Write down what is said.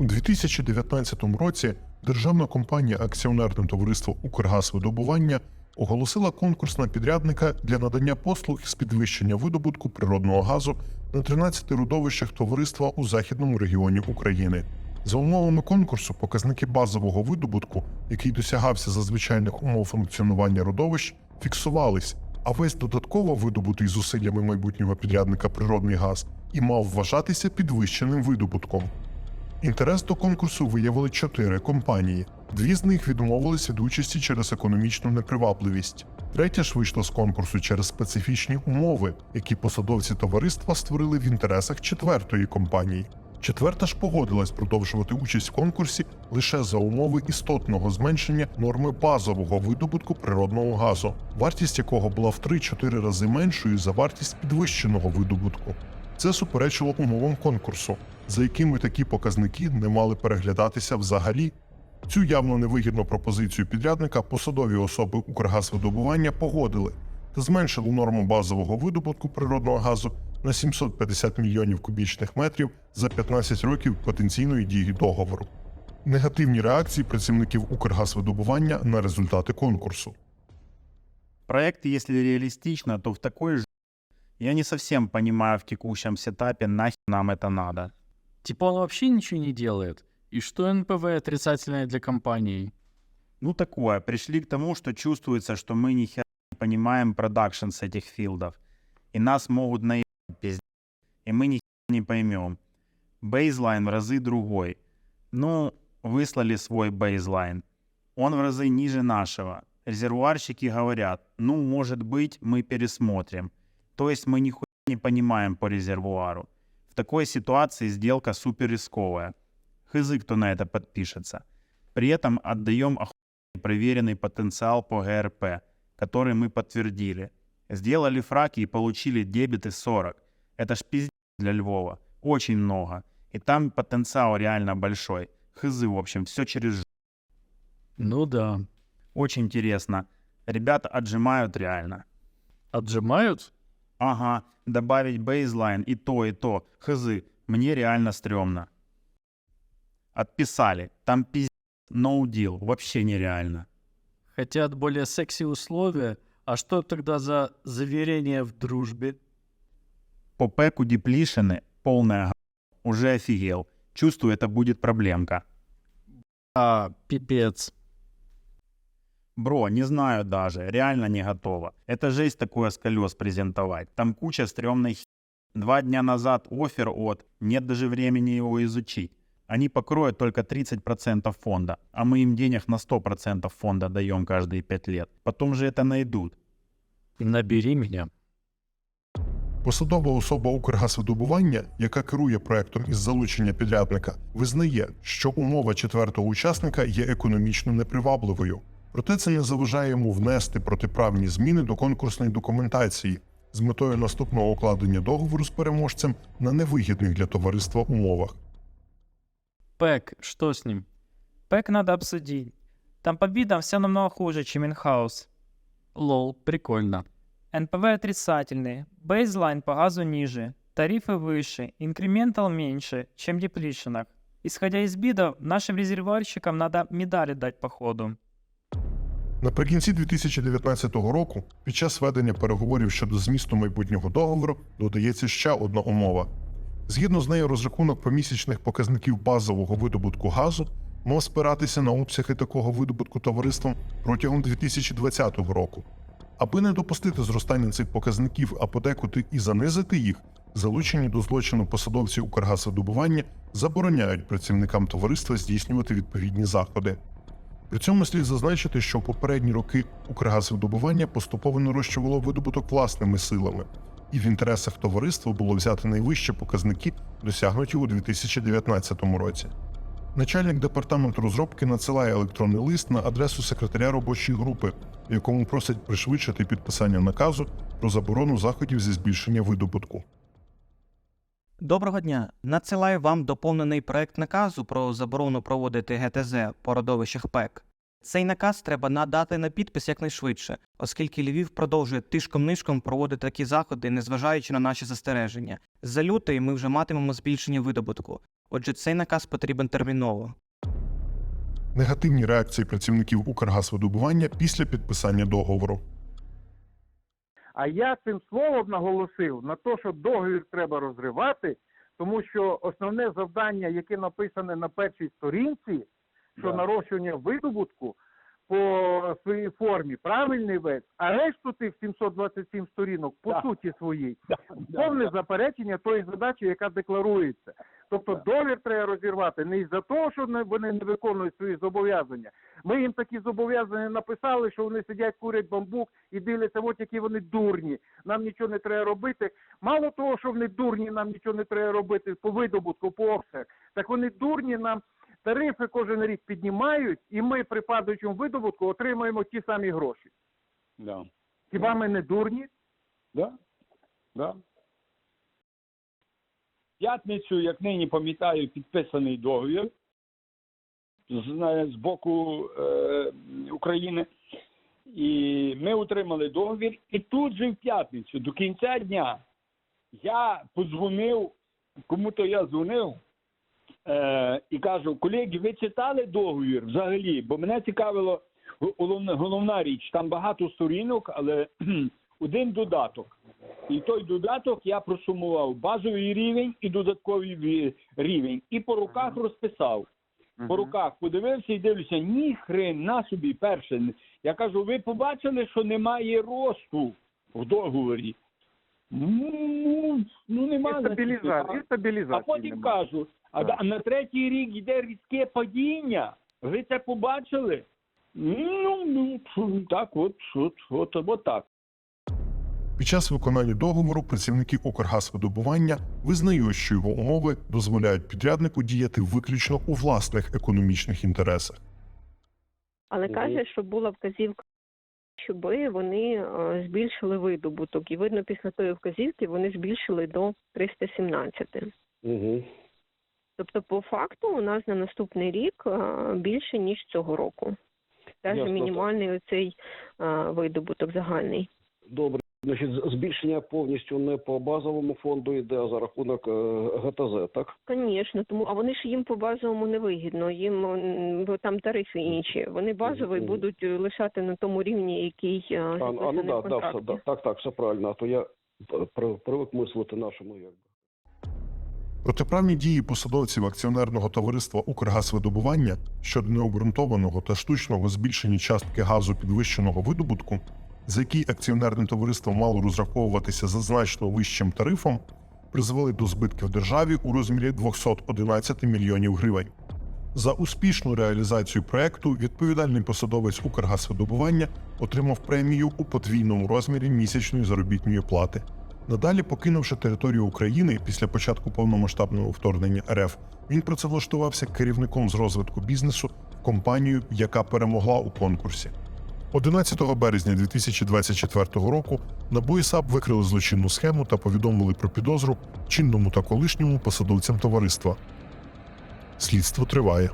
У 2019 році державна компанія Акціонерне товариство Укргазвидобування оголосила конкурс на підрядника для надання послуг з підвищення видобутку природного газу на 13 родовищах товариства у західному регіоні України. За умовами конкурсу, показники базового видобутку, який досягався за звичайних умов функціонування родовищ, фіксувались, а весь додатково видобутий зусиллями майбутнього підрядника природний газ і мав вважатися підвищеним видобутком. Інтерес до конкурсу виявили чотири компанії. Дві з них відмовилися від участі через економічну непривабливість. Третя ж вийшла з конкурсу через специфічні умови, які посадовці товариства створили в інтересах четвертої компанії. Четверта ж погодилась продовжувати участь в конкурсі лише за умови істотного зменшення норми базового видобутку природного газу, вартість якого була в 3-4 рази меншою за вартість підвищеного видобутку. Це суперечило умовам конкурсу, за якими такі показники не мали переглядатися взагалі. Цю явно невигідну пропозицію підрядника посадові особи Укргазвидобування погодили та зменшили норму базового видобутку природного газу на 750 мільйонів кубічних метрів за 15 років потенційної дії договору. Негативні реакції працівників Укргазвидобування на результати конкурсу. Проект, если реалистично, то в такой же... Я не совсем понимаю в текущем сетапе, нахер нам это надо. Типа он вообще ничего не делает. И что НПВ отрицательное для компании? Ну такое, пришли к тому, что чувствуется, что мы ни хера не понимаем продакшн с этих филдов. И нас могут наебать, пиздец. И мы ни хера не поймем. Бейзлайн в разы другой. Ну, выслали свой бейзлайн. Он в разы ниже нашего. Резервуарщики говорят, ну, может быть, мы пересмотрим. То есть мы нихуя не понимаем по резервуару. В такой ситуации сделка супер рисковая. Хызы, кто на это подпишется. При этом отдаем охуенный проверенный потенциал по ГРП, который мы подтвердили. Сделали фраки и получили дебиты 40. Это ж пиздец для Львова. Очень много. И там потенциал реально большой. Хызы, в общем, все через ж**. Ну да. Очень интересно. Ребята отжимают реально. Отжимают? Ага, добавить бейзлайн и то, и то. Хызы, мне реально стрёмно. Отписали. Там пиздец. No deal. Вообще нереально. Хотят более секси условия. А что тогда за заверение в дружбе? По пеку деплишены, полная. Уже офигел. Чувствую, это будет проблемка. А, пипец. Бро, не знаю даже, реально не готово. Это жесть такое с колес презентовать. Там куча стрёмной хи... Два дня назад офер от, нет даже времени его изучить. Они покроют только 30% фонда, а мы им денег на 100% фонда даем каждые 5 лет. Потом же это найдут. Набери меня. Посадова особа Укргазвидобування, яка керує проектом із залучення підрядника, визнає, що умова четвертого учасника є економічно непривабливою. Проте це не заважає йому внести протиправні зміни до конкурсної документації з метою наступного укладення договору з переможцем на невигідних для товариства умовах. Пэк, что с ним? Пэк надо обсудить. Там по видам все намного хуже, чем инхаус. Лол, прикольно. НПВ отрицательный, бейзлайн по газу ниже, тарифы выше, инкрементал меньше, чем в деплишенах. Исходя из бидов, нашим резервуарщикам надо медали дать по ходу. Наприкінці 2019 року, під час ведення переговорів щодо змісту майбутнього договору, додається ще одна умова. Згідно з нею, розрахунок помісячних показників базового видобутку газу мав спиратися на обсяги такого видобутку товариством протягом 2020 року. Аби не допустити зростання цих показників, а подекуди і занизити їх, залучені до злочину посадовці Укргазвидобування забороняють працівникам товариства здійснювати відповідні заходи. При цьому слід зазначити, що попередні роки Укргазвидобування поступово нарощувало видобуток власними силами, і в інтересах товариства було взяти найвищі показники, досягнуті у 2019 році. Начальник департаменту розробки надсилає електронний лист на адресу секретаря робочої групи, в якому просить пришвидшити підписання наказу про заборону заходів зі збільшення видобутку. Доброго дня. Надсилаю вам доповнений проект наказу про заборону проводити ГТЗ по родовищах ПЕК. Цей наказ треба надати на підпис якнайшвидше, оскільки Львів продовжує тишком-нишком проводити такі заходи, незважаючи на наші застереження. За лютий ми вже матимемо збільшення видобутку. Отже, цей наказ потрібен терміново. Негативні реакції працівників Укргазвидобування після підписання договору. А я цим словом наголосив на те, що договір треба розривати, тому що основне завдання, яке написане на першій сторінці, що Да. нарощування видобутку по своїй формі правильний вид, а решту тих 727 сторінок по Да. суті своїй Да, повне да. заперечення тої задачі, яка декларується. Тобто договір треба розірвати не із-за того, що вони не виконують свої зобов'язання. Ми їм такі зобов'язання написали, що вони сидять, курять бамбук і дивляться, от які вони дурні. Нам нічого не треба робити. Мало того, що вони дурні, нам нічого не треба робити по видобутку, по обсяг. Так вони дурні нам. Тарифи кожен рік піднімають, і ми при падаючому видобутку отримаємо ті самі гроші. Да. Хіба ми не дурні? Да? Да. П'ятницю, як нині пам'ятаю, підписаний договір з, з боку е, України. І ми отримали договір. І тут же в п'ятницю, до кінця дня, я подзвонив, кому-то я дзвонив е, і кажу, колеги, ви читали договір взагалі? Бо мене цікавило головна, головна річ, там багато сторінок, але один додаток. І той додаток я просумував базовий рівень і додатковий рівень. І по руках розписав. По руках подивився і дивлюся, ні хрена собі перше. Я кажу, ви побачили, що немає росту в договорі. Ну, ну І стабілізації, і стабілізації А потім немає. кажу, а Так. да- на третій рік йде різке падіння. Ви це побачили? Ну, ну так, от, от, от, от так. Під час виконання договору працівники Укргазвидобування визнають, що його умови дозволяють підряднику діяти виключно у власних економічних інтересах. Але каже, що була вказівка, щоб вони е, збільшили видобуток. І видно, після тої вказівки вони збільшили до 317. Угу. Тобто, по факту, у нас на наступний рік е, більше ніж цього року. Навіть мінімальний оцей е, видобуток загальний. Добре. Значить, збільшення повністю не по базовому фонду йде, а за рахунок е, ГТЗ, так? Звісно, тому а вони ж їм по базовому не вигідно. Їм бо там тарифи інші. Вони базовий будуть е, лишати на тому рівні, який е, А, а ну да, да, все, да, так, так, все правильно. А то я привик мислити нашому якби. Протиправні дії посадовців акціонерного товариства Укргазвидобування щодо необґрунтованого та штучного збільшення частки газу підвищеного видобутку, за який акціонерне товариство мало розраховуватися за значно вищим тарифом, призвели до збитків державі у розмірі 211 мільйонів гривень. За успішну реалізацію проекту відповідальний посадовець Укргазвидобування отримав премію у подвійному розмірі місячної заробітної плати. Надалі, покинувши територію України після початку повномасштабного вторгнення РФ, він працевлаштувався керівником з розвитку бізнесу в компанію, яка перемогла у конкурсі. 11 березня 2024 року НАБУ і САП викрили злочинну схему та повідомили про підозру чинному та колишньому посадовцям товариства. Слідство триває.